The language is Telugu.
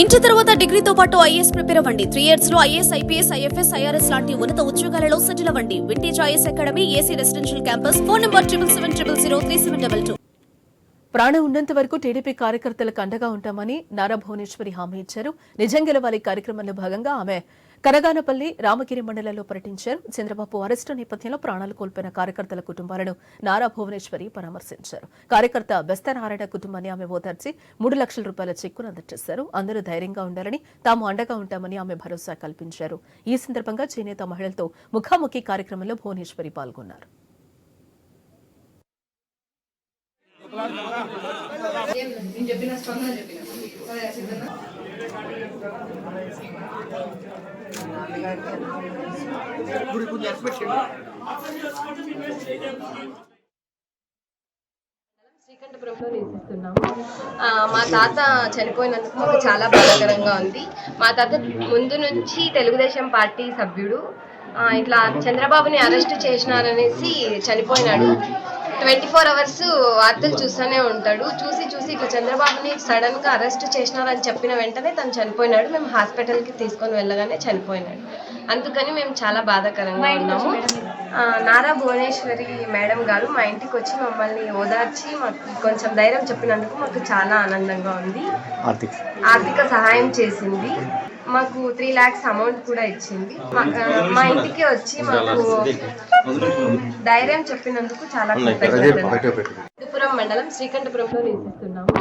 ఇంటర్ తర్వాత డిగ్రీతో పాటు ఐఏఎస్ ప్రిపేర్ అవ్వండి. త్రీ ఇయర్స్లో ఐఏఎస్ ఐపీఎస్ ఐఎఫ్ఎస్ ఐఆర్ఎస్ లాంటి ఉన్నత ఉద్యోగాలలో సెటిల్ అవ్వండి. Vintage IS academy AC residential campus. Phone number triple seven triple zero three seven double two ప్రాణం ఉన్నంత వరకు టీడీపీ కార్యకర్తలకు అండగా ఉంటామని నారా భువనేశ్వరి హామీ ఇచ్చారు. నిజం గెలవాలి కార్యక్రమంలో భాగంగా ఆమె కనగానపల్లి రామగిరి మండలంలో పర్యటించారు. చంద్రబాబు అరెస్టు నేపథ్యంలో ప్రాణాలు కోల్పోయిన కార్యకర్తల కుటుంబాలను నారా భువనేశ్వరి పరామర్శించారు. కార్యకర్త బెస్తనారాయణ కుటుంబాన్ని ఆమె ఓదార్చి మూడు లక్షల రూపాయల చెక్కును అందజేశారు. అందరూ ధైర్యంగా ఉండాలని తాము అండగా ఉంటామని ఆమె భరోసా కల్పించారు. ఈ సందర్భంగా చేనేత మహిళలతో ముఖాముఖి కార్యక్రమంలో భువనేశ్వరి పాల్గొన్నారు. శ్రీకంఠపురంలో నివసిస్తున్నాము. మా తాత చనిపోయినందుకు మాకు చాలా బాధాకరంగా ఉంది. మా తాత ముందు నుంచి తెలుగుదేశం పార్టీ సభ్యుడు. ఇట్లా చంద్రబాబుని అరెస్ట్ చేసినారనేసి చనిపోయినాడు. ట్వంటీ ఫోర్ అవర్స్ వార్తలు చూస్తూనే ఉంటాడు. చూసి చూసి ఇట్లా చంద్రబాబుని సడన్గా అరెస్ట్ చేసినారని చెప్పిన వెంటనే తను చనిపోయినాడు. మేము హాస్పిటల్కి తీసుకొని వెళ్ళగానే చనిపోయినాడు. అందుకని మేము చాలా బాధాకరంగా ఉన్నాము. నారా భువనేశ్వరి మేడం గారు మా ఇంటికి వచ్చి మమ్మల్ని ఓదార్చి మాకు కొంచెం ధైర్యం చెప్పినందుకు మాకు చాలా ఆనందంగా ఉంది. ఆర్థిక సహాయం చేసింది. మాకు త్రీ ల్యాక్స్ అమౌంట్ కూడా ఇచ్చింది. మా ఇంటికి వచ్చి మాకు ధైర్యం చెప్పినందుకు చాలా కృతజ్ఞతలు. మండలం శ్రీకంఠపురంలో నివసిస్తున్నాము.